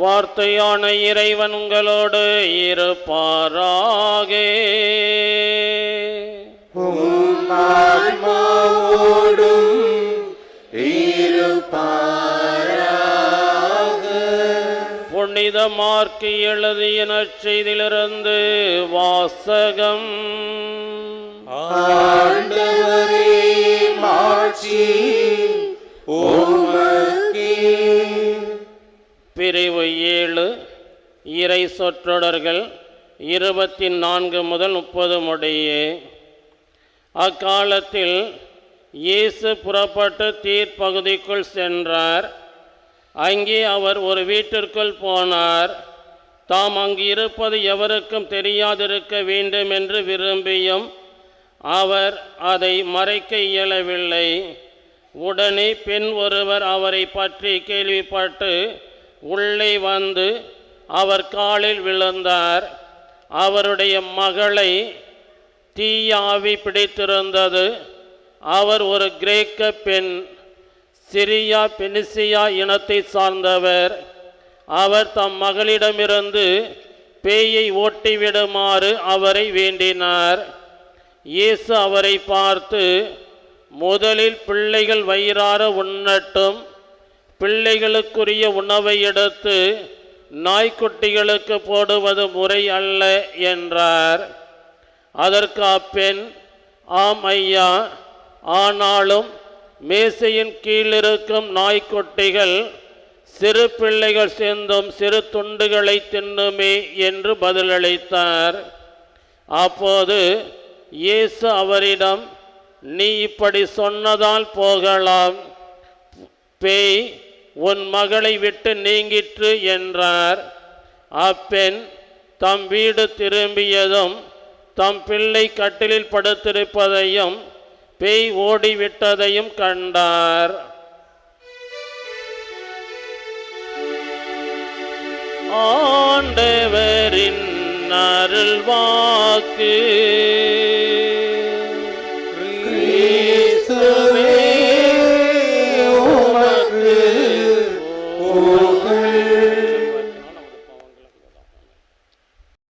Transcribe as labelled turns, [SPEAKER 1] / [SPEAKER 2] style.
[SPEAKER 1] வார்த்தையான இறைவன் உங்களோடு இருப்பாராக. புனித மார்க்கு எழுதிய நற்செய்திலிருந்து வாசகம்.
[SPEAKER 2] ஆண்டவரே மாட்சி உமக்கே
[SPEAKER 1] பிரிவு ஏழு இறை சொற்றொடர்கள் இருபத்தி நான்கு முதல் முப்பது முடியே அக்காலத்தில் இயேசு புறப்பட்டு தீர்ப்பகுதிக்குள் சென்றார். அங்கே அவர் ஒரு வீட்டிற்குள் போனார். தாம் அங்கு இருப்பது எவருக்கும் தெரியாதிருக்க வேண்டும் என்று விரும்பியும் அவர் அதை மறைக்க இயலவில்லை. உடனே பெண் ஒருவர் அவரை பற்றி கேள்விப்பட்டு உள்ளே வந்து அவர் காலில் விழுந்தார். அவருடைய மகளை தீயாவி பிடித்திருந்தது. அவர் ஒரு கிரேக்க பெண் சிரியா பெனிசியா இனத்தை சார்ந்தவர். அவர் தம் மகளிடமிருந்து பேயை ஓட்டிவிடுமாறு அவரை வேண்டினார். இயேசு அவரை பார்த்து முதலில் பிள்ளைகள் வயிறார உண்ணட்டும் பிள்ளைகளுக்குரிய உணவை எடுத்து நாய்க்குட்டிகளுக்கு போடுவது முறை அல்ல என்றார். அதற்கு அப்பெண் ஆம் ஐயா ஆனாலும் மேசையின் கீழிருக்கும் நாய்க்குட்டிகள் சிறு பிள்ளைகள் சேர்ந்தும் சிறு துண்டுகளை தின்னுமே என்று பதிலளித்தார். அப்போது இயேசு அவரிடம் நீ இப்படி சொன்னதால் போகலாம் பேய் உன் மகளை விட்டு நீங்கிற்று என்றார். அப்பெண் தம் வீடு திரும்பியதும் தம் பிள்ளை கட்டிலில் படுத்திருப்பதையும் பேய் ஓடிவிட்டதையும் கண்டார். ஆண்டவரின் அருள்வாக்கு teu bem.